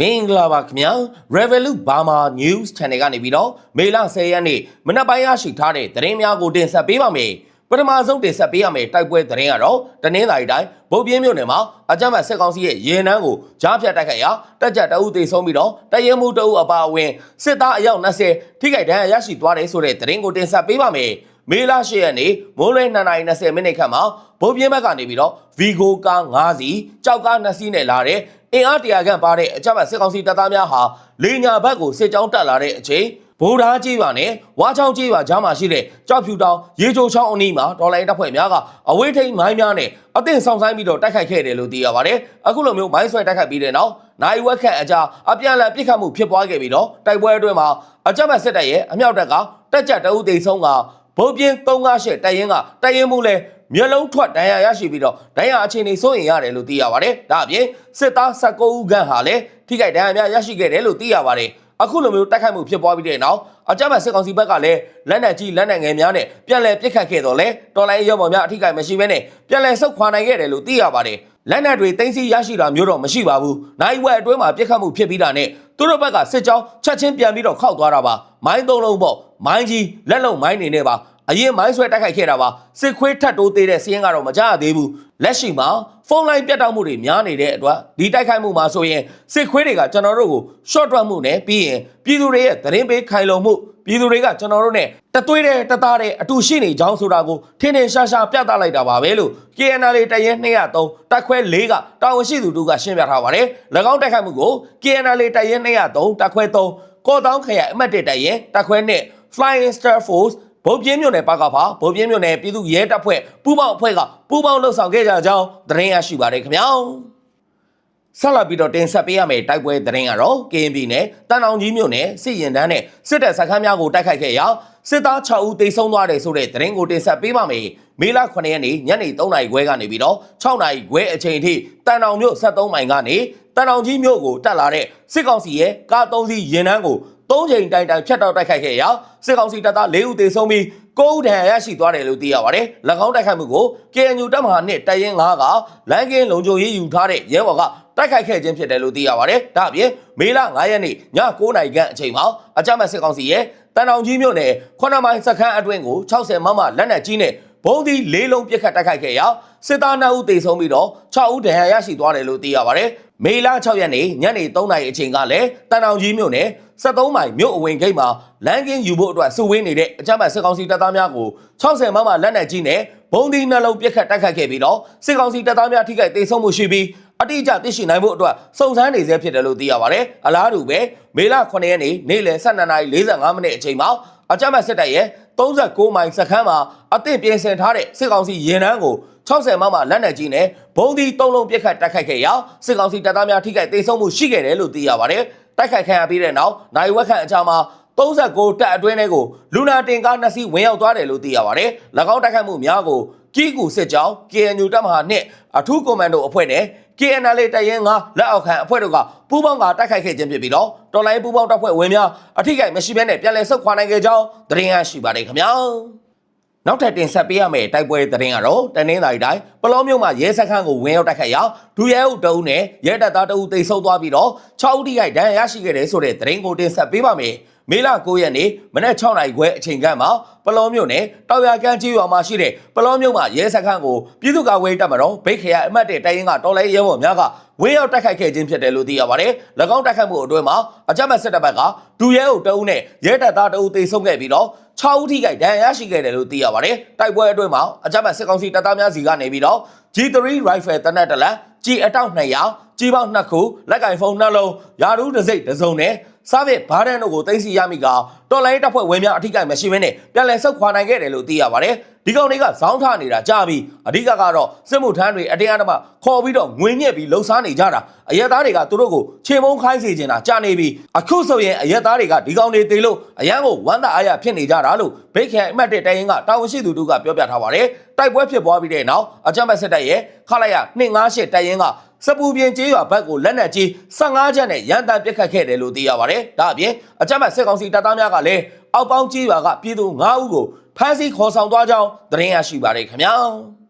မင်္ဂလာပါခင်ဗျာ Revolut Burma News Channel ကနေပြီးတော့မေလ10ရက်နေ့မနက်ပိုင်းရရှိထားတဲ့သတင်းများကိုတင်ဆက်ပေးပါမယ်ပထမဆုံးတင်ဆက်ပေးရမယ့်တိုက်ပွဲသတင်းကတော့တနင်္လာရီတိုင်းဗုတ်ပြင်းမြို့နယ်မှာအကြမ်းဖက်စစ်ကောင်စီရဲ့ရေနန်းကိုကြားဖြတ်တိုက်ခိုက်ရာတက်ကြတအုပ်သေးဆုံးပြီးတော့တရဲမှုတအုပ်အပါအဝင်စစ်သားအယောက်20ထိခိုက်ဒဏ်ရာရရှိသွားတယ်ဆိုတဲ့သတင်းကိုတင်ဆက်ပေးပါမယ်မေလ10ရက်နေ့မိုးလွဲ2:20မိနစ်ခန့်မှာဗုတ်ပြင်းဘက်ကနေပြီးတော့ Vigo ကား9စီးကြောက်ကား2စီးနဲ့လာတဲ့ အင်အားတရာခန့်ပါတဲ့အကြမ်းဖက်စစ်ကောင်စီတပ်သားများဟာလေညာဘက်ကိုစစ်ကြောင်းတက်လာတဲ့အချိန်ဗိုလ်ဓာကြီးပါနဲ့ဝါချောင်းကြီးပါကြားမှာရှိတဲ့ကြောက်ဖြူတောင်ရေချိုချောင်းအနီးမှာဒေါ်လာတပ်ဖွဲ့များကအဝေးထိန်မိုင်းများနဲ့အသင့်ဆောင်ဆိုင်ပြီးတော့တိုက်ခိုက်ခဲ့တယ်လို့သိရပါတယ်။အခုလိုမျိုးမိုင်းဆွဲတိုက်ခိုက်ပြီးတဲ့နောက်နိုင်ဝက်ခန့်အကြားအပြန်အလှန်ပစ်ခတ်မှုဖြစ်ပွားခဲ့ပြီးတော့တိုက်ပွဲအတွင်းမှာအကြမ်းဖက်စစ်တပ်ရဲ့အမြောက်တပ်ကတက်ကြတအုပ်သိမ်းဆုံးကဗုတ်ပြင်း358တိုက်ရင်ကတိုက်ရင်မှုလဲ မျက်လုံးထွက်ဒဏ်ရာရရှိပြီးတော့ဒဏ်ရာအခြေအနေစိုးရင်ရတယ်လို့သိရပါတယ်။ဒါအပြင်စစ်သား19ဦးခန့်ဟာလည်းထိခိုက်ဒဏ်ရာများရရှိခဲ့တယ်လို့သိရပါတယ်။အခုလိုမျိုးတိုက်ခိုက်မှုဖြစ်ပွားပြီးတဲ့နောက်အကြမ်းဖက်စစ်ကောင်စီဘက်ကလည်းလက်နက်ကြီးလက်နက်ငယ်များနဲ့ပြန်လည်ပစ်ခတ်ခဲ့တော့လဲတော်လိုင်းရောပေါ်များအထိခိုက်မရှိဘဲနဲ့ပြန်လည်ဆုတ်ခွာနိုင်ခဲ့တယ်လို့သိရပါတယ်။လက်နက်တွေတင်းစီရရှိတာမျိုးတော့မရှိပါဘူး။နိုင်ဝက်အတွင်းမှာပြစ်ခတ်မှုဖြစ်ပြီးတာနဲ့သူတို့ဘက်ကစစ်ကြောင်းချက်ချင်းပြန်ပြီးတော့ခောက်သွားတာပါ။မိုင်းသုံးလုံးပေါ့။မိုင်းကြီးလက်လုံမိုင်းနေနဲ့ပါ။ အရင်မိုင်းဆွဲတိုက်ခိုက်ခဲ့တာပါစစ်ခွေးထတ်တိုးသေးတဲ့စီးရင်ကတော့မကြရသေးဘူးလက်ရှိမှာဖုန်းလိုင်းပြတ်တောက်မှုတွေများနေတဲ့အတွက်ဒီတိုက်ခိုက်မှုမှာဆိုရင်စစ်ခွေးတွေကကျွန်တော်တို့ကို short တွက်မှုနဲ့ပြီးရင်ပြည်သူတွေရဲ့သတင်းပေးခိုင်လုံမှုပြည်သူတွေကကျွန်တော်တို့နဲ့တသွေးတဲ့တသားတဲ့အတူရှိနေကြောင်းဆိုတာကိုထင်းထင်းရှားရှားပြသလိုက်တာပါပဲလို့ KNL တရင်203တက်ခွဲ4ကတာဝန်ရှိသူတို့ကရှင်းပြထားပါတယ်၎င်းတိုက်ခိုက်မှုကို KNL တရင်203တက်ခွဲ3ကော့တောင်းခရိုင်အမှတ်1တရင်တက်ခွဲ1 Flying Star Force ဗုတ်ပြင်းမြို့နယ်ပါကဖာဗုတ်ပြင်းမြို့နယ်ပြည်သူရဲတပ်ဖွဲ့ပူးပေါင်းအဖွဲ့ကပူးပေါင်းလှုပ်ဆောင်ခဲ့ကြကြောင်းသတင်းရရှိပါတယ်ခင်ဗျာဆက်လက်ပြီးတော့တင်ဆက်ပေးရမယ့်တိုက်ပွဲသတင်းကတော့ KNB နဲ့တန်အောင်ကြီးမြို့နယ်စစ်ရင်တန်းနဲ့စစ်တပ်စခန်းများကိုတိုက်ခိုက်ခဲ့ရာစစ်သား6ဦးသေဆုံးသွားတယ်ဆိုတဲ့သတင်းကိုတင်ဆက်ပေးပါမယ်မေလ9ရက်နေ့ညနေ3နာရီခွဲကနေပြီးတော့6နာရီခွဲအချိန်ထိတန်အောင်မြို့73မိုင်ကနေတန်အောင်ကြီးမြို့ကိုတက်လာတဲ့စစ်ကောင်စီရဲ့ကား3စီးရင်တန်းကို သုံးချိန်တိုင်တိုင်ဖြတ်တောက်တိုက်ခိုက်ခဲ့ရာစစ်ကောင်စီတပ်သား၄ဦးသေဆုံးပြီး9ဦးဒဏ်ရာရရှိသွားတယ်လို့သိရပါတယ်။၎င်းတိုက်ခိုက်မှုကို KNU တပ်မဟာနဲ့တိုင်ရင်9ကလမ်းကင်းလုံခြုံရေးယူထားတဲ့ရဲဘော်ကတိုက်ခိုက်ခဲ့ခြင်းဖြစ်တယ်လို့သိရပါတယ်။ဒါ့အပြင်မေလ9ရက်နေ့ည9:00နာရီခန့်အချိန်မှာအကြမ်းဖက်စစ်ကောင်စီရဲ့တန်အောင်ကြီးမြို့နယ်9မိုင်စခန်းအတွင်းကို60မမလက်နက်ကြီးနဲ့ဘုံဒီလေးလုံးပစ်ခတ်တိုက်ခိုက်ခဲ့ရာစစ်သား2ဦးသေဆုံးပြီးတော့6ဦးဒဏ်ရာရရှိသွားတယ်လို့သိရပါတယ်။မေလ6ရက်နေ့ညနေ3နာရီအချိန်ကလည်းတန်အောင်ကြီးမြို့နယ် 73မိုင်မြို့အဝင်ဂိတ်မှာလမ်းကင်းယူဖို့အတွက်စုဝေးနေတဲ့အကြမ်းဖက်စစ်ကောင်စီတပ်သားများကို60မမလက်နက်ကြီးနဲ့ဘုံဒီနှလုံးပစ်ခတ်တိုက်ခိုက်ခဲ့ပြီးတော့စစ်ကောင်စီတပ်သားများထိခိုက်ဒေဆုံးမှုရှိပြီးအတိအကျသိရှိနိုင်ဖို့အတွက်စုံစမ်းနေဆဲဖြစ်တယ်လို့သိရပါတယ်။အလားတူပဲမေလ9ရက်နေ့နေ့လယ်12:45မိနစ်အချိန်မှာအကြမ်းဖက်စစ်တပ်ရဲ့39မိုင်စခန်းမှာအသင့်ပြင်ဆင်ထားတဲ့စစ်ကောင်စီရင်နှန်းကို60မမလက်နက်ကြီးနဲ့ဘုံဒီ၃လုံးပစ်ခတ်တိုက်ခိုက်ခဲ့ရာစစ်ကောင်စီတပ်သားများထိခိုက်ဒေဆုံးမှုရှိခဲ့တယ်လို့သိရပါတယ်။ တိုက်ခိုက်ခံရပြီးတဲ့နောက်နိုင်ဝက်ခန့်အချာမှာ39တပ်အတွင်းထဲကိုလူနာတင်ကားနှစ်စီးဝင်ရောက်သွားတယ်လို့သိရပါတယ်။၎င်းတိုက်ခိုက်မှုများကိုကီကူစစ်ကြောင်း KNU တပ်မဟာနှင့်အထူးကွန်မန်ဒိုအဖွဲ့နဲ့ KNL တရင်ကလက်အောက်ခံအဖွဲ့တို့ကပူးပေါင်းကတိုက်ခိုက်ခဲ့ခြင်းဖြစ်ပြီးတော့တော်လိုင်းပူးပေါင်းတပ်ဖွဲ့ဝင်များအထိကိမရှိဘဲနဲ့ပြန်လည်ဆုတ်ခွာနိုင်ခဲ့ကြောင်းသတင်းရရှိပါတယ်ခင်ဗျာ နောက်ထပ်တင်ဆက်ပေးရမယ့်တိုက်ပွဲသတင်းကတော့တနင်္လာရီတိုင်းပလောမြို့မှာရဲစခန်းကိုဝင်ရောက်တိုက်ခိုက်ရာဒူရဲအုပ်တအုပ်နဲ့ရဲတပ်သားတအုပ်တိတ်ဆုပ်သွားပြီးတော့6ဦးထိခိုက်ဒဏ်ရာရရှိခဲ့တယ်ဆိုတဲ့သတင်းကိုတင်ဆက်ပေးပါမယ်မေလ9ရက်နေ့မနက်6နာရီခွဲအချိန်ခန့်မှာပလောမြို့နယ်တောင်ရကန်းကြီးရွာမှာရှိတဲ့ပလောမြို့မှာရဲစခန်းကိုပြည်သူ့ကာကွယ်ရေးတပ်မတော်ဗိတ်ခရိုင်အမှတ်1တိုင်းရင်းကတော်လိုင်းရဲဘော်များကဝင်းရောက်တိုက်ခိုက်ခဲ့ခြင်းဖြစ်တယ်လို့သိရပါတယ်။၎င်းတိုက်ခိုက်မှုအတွင်းမှာအကြမ်းဖက်စစ်တပ်ဘက်ကဒူရဲအုပ်တအုပ်နဲ့ရဲတပ်သားတအုပ်သေဆုံးခဲ့ပြီးတော့ 6ဦးထိခိုက်ဒဏ်ရာရရှိခဲ့တယ်လို့သိရပါတယ်။တိုက်ပွဲအတွင်းမှာအကြမ်းဖက်စစ်ကောင်စီတပ်သားများစီကနေပြီးတော့ G3 rifle တနက်တလက်ကြီးအတောက်200ကြီးပေါင်း2ခုလက်ကင်ဖုန်းနှလုံးယာရူးတစ်စိတ်တစ်စုံနဲ့စားဗစ်ဘားဒန်တို့ကိုသိမ်းဆီးရမိကတော်လိုင်းတပ်ဖွဲ့ဝင်များအထိကိမရှိမင်းနဲ့ပြန်လည်ဆုတ်ခွာနိုင်ခဲ့တယ်လို့သိရပါတယ် ဒီကောင်တွေကဇောင်းထနေတာကြာပြီအဓိကကတော့စစ်မှုထမ်းတွေအတင်းအဓမ္မခေါ်ပြီးတော့ငွေညက်ပြီးလှုပ်ရှားနေကြတာအရက်သားတွေကသူတို့ကိုခြေမုံခိုင်းစေချင်တာကြာနေပြီအခုဆိုရင်အရက်သားတွေကဒီကောင်တွေတေလို့အရန်ကိုဝမ်းသာအားရဖြစ်နေကြတာလို့ဘိတ်ခရိုင်အမှတ်1တိုင်ရင်ကတာဝန်ရှိသူတို့ကပြောပြထားပါတယ်တိုက်ပွဲဖြစ်ပွားပြီးတဲ့နောက်အကြမ်းဖက်စစ်တပ်ရဲ့ခလာရ258တိုင်ရင်ကစပူပြင်းကျေးရွာဘက်ကိုလက်နက်ကြီး15ချက်နဲ့ရန်တမ်းပစ်ခတ်ခဲ့တယ်လို့သိရပါတယ်။ဒါအပြင်အကြမ်းဖက်စစ်ကောင်စီတပ်သားများကလည်းအောက်ပေါင်းကျေးရွာကပြည်သူ9ဦးကို ဖမ်းဆီးခေါ်ဆောင်သွားကြောင်းသတင်းရရှိပါတယ်ခင်ဗျာ။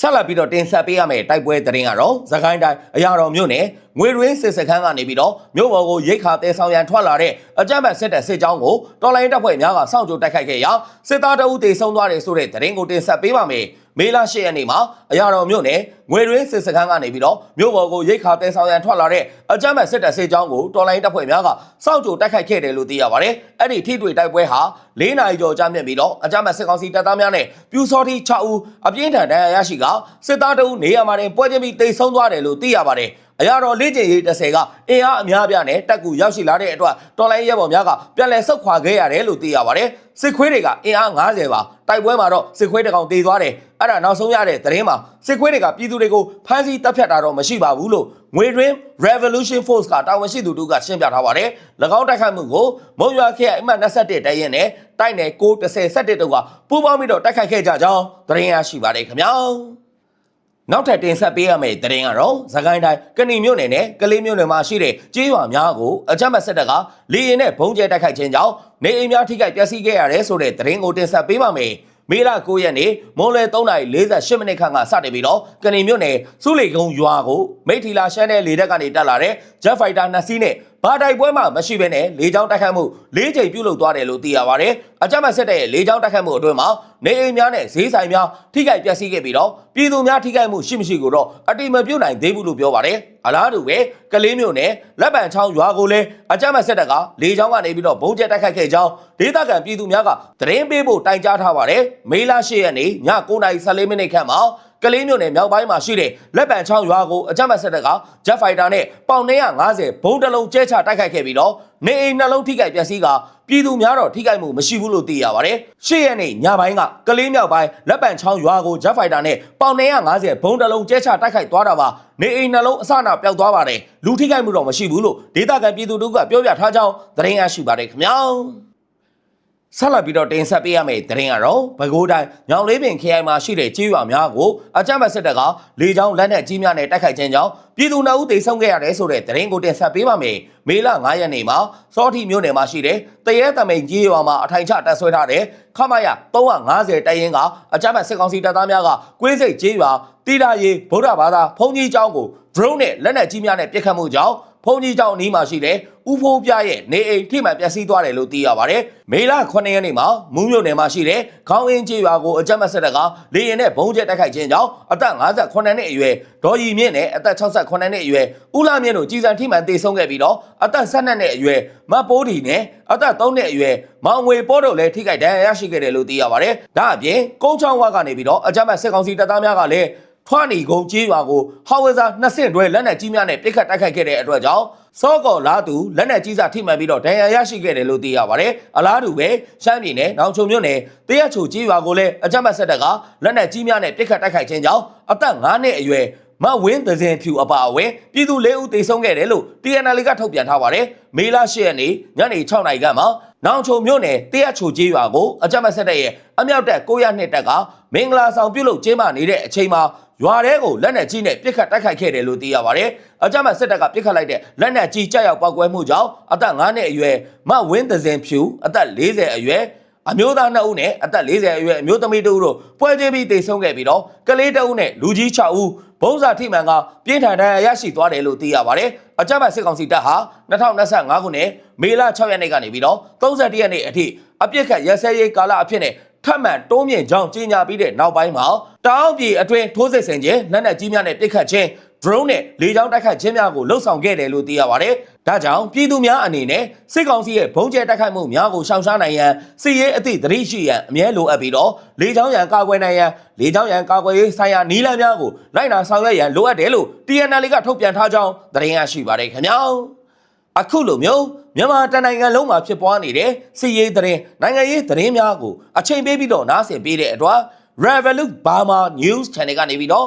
ဆက်လက်ပြီးတော့တင်ဆက်ပေးရမယ့်တိုက်ပွဲသတင်းကတော့သခိုင်းတိုင်းအရာတော်မြို့နယ်ငွေရင်းစစ်စခန်းကနေပြီးတော့မြို့ပေါ်ကိုရိတ်ခါတဲဆောင်ရန်ထွက်လာတဲ့အကြမ်းဖက်စစ်တပ်စစ်ကြောင်းကိုတော်လိုင်းတပ်ဖွဲ့များကစောင့်ကြိုတိုက်ခိုက်ခဲ့ရာစစ်သားတအုပ်တေဆုံးသွားတယ်ဆိုတဲ့သတင်းကိုတင်ဆက်ပေးပါမယ်။ မေလ10ရက်နေ့မှာအရာတော်မြို့နယ်ငွေရင်းစစ်စခန်းကနေပြီးတော့မြို့ပေါ်ကိုရိတ်ခါတဲဆောင်ရန်ထွက်လာတဲ့အကြမ်းဖက်စစ်တပ်စစ်ကြောင်းကိုတော်လိုင်းတပ်ဖွဲ့များကစောင့်ကြိုတိုက်ခိုက်ခဲ့တယ်လို့သိရပါတယ်။အဲ့ဒီထိတွေ့တိုက်ပွဲဟာ၄နာရီကျော်ကြာမြင့်ပြီးတော့အကြမ်းဖက်စစ်ကောင်စီတပ်သားများနဲ့ပြူစောတိ6ဦးအပြင်းထန်ဒဏ်ရာရရှိကစစ်သားတအုပ်နေရာမှာတင်ပွဲချင်းပြီးတိတ်ဆုံးသွားတယ်လို့သိရပါတယ်။ အရာတော်လေးကျင်ရေး30ကအင်အားအများပြားနဲ့တက်ကူရောက်ရှိလာတဲ့အတွက်တော်လိုင်းရဲဘော်များကပြန်လည်ဆုတ်ခွာခဲ့ရတယ်လို့သိရပါတယ်။စစ်ခွေးတွေကအင်အား90ပါတိုက်ပွဲမှာတော့စစ်ခွေးတစ်ကောင်တေသွားတယ်။အဲ့ဒါနောက်ဆုံးရတဲ့သတင်းမှာစစ်ခွေးတွေကပြည်သူတွေကိုဖမ်းဆီးတပ်ဖြတ်တာတော့မရှိပါဘူးလို့ငွေတွင် Revolution Force ကတာဝန်ရှိသူတို့ကရှင်းပြထားပါတယ်။၎င်းတိုက်ခိုက်မှုကိုမုံရွာခေတ်အမှတ်21တိုင်ရင်နဲ့တိုက်နယ်6 10 17တုန်းကပူးပေါင်းပြီးတော့တိုက်ခိုက်ခဲ့ကြကြောင်းသတင်းရရှိပါတယ်ခင်ဗျာ။ နောက်ထပ်တင်ဆက်ပေးရမယ့်သတင်းကတော့သခိုင်းတိုင်းကဏီမြို့နယ်နဲ့ကလေးမြို့နယ်မှာရှိတဲ့ကျေးရွာများကိုအကြမ်းဖက်စစ်တပ်ကလေရင်နဲ့ဘုံကျဲတိုက်ခိုက်ခြင်းကြောင့်နေအိမ်များထိခိုက်ပျက်စီးခဲ့ရတယ်ဆိုတဲ့သတင်းကိုတင်ဆက်ပေးပါမယ်။မေလ9ရက်နေ့မွန်လွယ်3:48မိနစ်ခန့်ကစတင်ပြီးတော့ကဏီမြို့နယ်စုလီကုန်းရွာကိုမိထီလာရှမ်းတဲ့လေတပ်ကနေတက်လာတဲ့ Jet Fighter 2စီးနဲ့ ဘာတိုက်ပွဲမှမရှိဘဲနဲ့လေကြောင်းတိုက်ခိုက်မှု၄ချိန်ပြုလုပ်သွားတယ်လို့သိရပါတယ်။အကြမ်းဖက်စစ်တပ်ရဲ့လေကြောင်းတိုက်ခိုက်မှုအတွင်းမှာနေအိမ်များနဲ့ဈေးဆိုင်များထိခိုက်ပျက်စီးခဲ့ပြီးတော့ပြည်သူများထိခိုက်မှုရှိမရှိကိုတော့အတိမပြုတ်နိုင်သေးဘူးလို့ပြောပါတယ်။အလားတူပဲကလေးမျိုးနဲ့လက်ပံချောင်းရွာကိုလည်းအကြမ်းဖက်စစ်တပ်ကလေကြောင်းကနေပြီးတော့ဘုံကျဲတိုက်ခိုက်ခဲ့ကြောင်းဒေသခံပြည်သူများကသတင်းပေးဖို့တိုင်ကြားထားပါတယ်။မေလ10ရက်နေ့ည9:14မိနစ်ခန့်မှာကလေးမျိုးနယ်မြောက်ပိုင်းမှာရှိတဲ့လက်ပံချောင်းရွာကိုအကြမ်းဖက်စစ်တပ်က Jet Fighter နဲ့ပေါင်250ဘုံတစ်လုံးကျဲချတိုက်ခိုက်ခဲ့ပြီးတော့နေအိမ်နှလုံးထိခိုက်ပျက်စီးကပြည်သူများတော့ထိခိုက်မှုမရှိဘူးလို့သိရပါတယ်။ရှေ့ရက်နေ့ညပိုင်းကကလေးမြောက်ပိုင်းလက်ပံချောင်းရွာကို Jet Fighter နဲ့ပေါင်250ဘုံတစ်လုံးကျဲချတိုက်ခိုက်သွားတာပါ။နေအိမ်နှလုံးအစနာပျောက်သွားပါတယ်။လူထိခိုက်မှုတော့မရှိဘူးလို့ဒေသခံပြည်သူတို့ကပြောပြထားကြောင်းသတင်းရရှိပါတယ်ခင်ဗျာ။ ဆက်လက်ပြီးတော့တင်ဆက်ပေးရမယ့်သတင်းကတော့ဘကိုးတိုင်းညောင်လေးပင်ခရိုင်မှာရှိတဲ့ကြေးရွာများကိုအကြမ်းဖက်စစ်တပ်ကလေကြောင်းလက်နက်ကြီးများနဲ့တိုက်ခိုက်ခြင်းကြောင့်ပြည်သူနှစ်ဦးသေဆုံးခဲ့ရတယ်ဆိုတဲ့သတင်းကိုတင်ဆက်ပေးပါမယ်။မေလ9ရက်နေ့မှာစောတိမြို့နယ်မှာရှိတဲ့တရဲတမိန်ကြေးရွာမှာအထိုင်ချတပ်ဆွဲထားတဲ့ခမရ350တိုင်ရင်ကအကြမ်းဖက်စစ်ကောင်စီတပ်သားများကကွင်းစိတ်ကြေးရွာတိဒါရီဗုဒ္ဓဘာသာဘုံကြီးကျောင်းကို drone နဲ့လက်နက်ကြီးများနဲ့ပစ်ခတ်မှုကြောင့်ဘုံကြီးကျောင်းအနီးမှာရှိတဲ့ ဥဖိုးပြရဲ့နေအိမ်ထိမှန်ပျက်စီးသွားတယ်လို့သိရပါတယ်။မေလ9ရက်နေ့မှာမူးမြို့နယ်မှာရှိတဲ့ခေါင်းအင်းကျေးရွာကိုအကြမ်းမဆက်တကလေရင်နဲ့ဘုံကျက်တိုက်ခိုက်ခြင်းကြောင့်အသက်58နှစ်အရွယ်ဒေါ်ရီမြင့်နဲ့အသက်68နှစ်အရွယ်ဦးလာမြင့်တို့ကြီးစံထိမှန်တေဆုံးခဲ့ပြီးတော့အသက်12နှစ်အရွယ်မတ်ပိုးဒီနဲ့အသက်3နှစ်အရွယ်မောင်ငွေပိုးတို့လည်းထိခိုက်ဒဏ်ရာရရှိခဲ့တယ်လို့သိရပါတယ်။ဒါအပြင်ကုန်းချောင်းဝကနေပြီးတော့အကြမ်းမစစ်ကောင်စီတပ်သားများကလည်း ထွားနီကုန်းကြီးရွာကိုဟောက်ဝဲစာနှစ်ဆင့်တွဲလက်နက်ကြီးများနဲ့ပစ်ခတ်တိုက်ခိုက်ခဲ့တဲ့အတွက်ကြောင့်စောကော်လာသူလက်နက်ကြီးစာထိမှန်ပြီးတော့ဒဏ်ရာရရှိခဲ့တယ်လို့သိရပါတယ်။အလားတူပဲရှမ်းပြည်နယ်နောင်ချုံမြို့နယ်တရက်ချိုကြီးရွာကိုလည်းအကြမ်းဖက်စစ်တပ်ကလက်နက်ကြီးများနဲ့ပစ်ခတ်တိုက်ခိုက်ခြင်းကြောင့်အသက်9နှစ်အရွယ်မဝင်းသဇင်ဖြူအပါအဝင်ပြည်သူ၄ဦးသေဆုံးခဲ့တယ်လို့ TNL ကထုတ်ပြန်ထားပါတယ်။မေလ10ရက်နေ့ညနေ6နာရီခန့်မှာ နောင်ချုံမြို့နယ်တရက်ချိုကြီးရွာကိုအကြမ်းဖက်စစ်တပ်ရဲ့အမြောက်တပ်900နှစ်တပ်ကမင်္ဂလာဆောင်ပြုလုပ်ကျင်းပနေတဲ့အချိန်မှာရွာထဲကိုလက်နက်ကြီးနဲ့ပစ်ခတ်တိုက်ခိုက်ခဲ့တယ်လို့သိရပါတယ်။အကြမ်းဖက်စစ်တပ်ကပစ်ခတ်လိုက်တဲ့လက်နက်ကြီးကြောက်ရောက်ပောက်ကွဲမှုကြောင့်အသက်9နှစ်အရွယ်မဝင်းသဇင်ဖြူအသက်40အရွယ်အမျိုးသား2ဦးနဲ့အသက်40အရွယ်အမျိုးသမီး2ဦးတို့ပွဲချင်းပြီးတေဆုံးခဲ့ပြီးတော့ကလေး2ဦးနဲ့လူကြီး6ဦးဘုံစာထိမှန်ကပြင်းထန်ဒဏ်ရာရရှိသွားတယ်လို့သိရပါတယ်။ အကြမ်းဖက်စစ်ကောင်စီတပ်ဟာ2025ခုနှစ်မေလ6ရက်နေ့ကနေပြီးတော့31ရက်နေ့အထိအပြစ်ခတ်ရစဲရေးကာလအဖြစ်နဲ့ထပ်မံတိုးမြင့်ကြောင်းကြီးညာပြီးတဲ့နောက်ပိုင်းမှာတောင်းပြည်အတွင်းထိုးစစ်ဆင်ခြင်းလက်နက်ကြီးများနဲ့ပစ်ခတ်ခြင်း drone နဲ့လေကြောင်းတိုက်ခိုက်ခြင်းများကိုလှုပ်ဆောင်ခဲ့တယ်လို့သိရပါတယ်။ဒါကြောင့်ပြည်သူများအနေနဲ့စစ်ကောင်စီရဲ့ဘုံကျဲတိုက်ခိုက်မှုများကိုရှောင်ရှားနိုင်ရန်စစ်ရေးအသည့်သတိရှိရန်အမြဲလိုအပ်ပြီးတော့လေကြောင်းရန်ကာကွယ်နိုင်ရန်လေကြောင်းရန်ကာကွယ်ရေးဆိုင်ရာနည်းလမ်းများကိုလိုက်နာဆောင်ရွက်ရန်လိုအပ်တယ်လို့ TNL ကထုတ်ပြန်ထားကြောင်းသတင်းရရှိပါတယ်ခင်ဗျာ။အခုလိုမျိုးမြန်မာတနိုင်ငံလုံးမှာဖြစ်ပွားနေတဲ့စီရေးသတင်းနိုင်ငံရေးသတင်းများကိုအချိန်ပေးပြီးတော့နားဆင်ပေးတဲ့အတွက် Revolut Burma News Channel ကနေပြီးတော့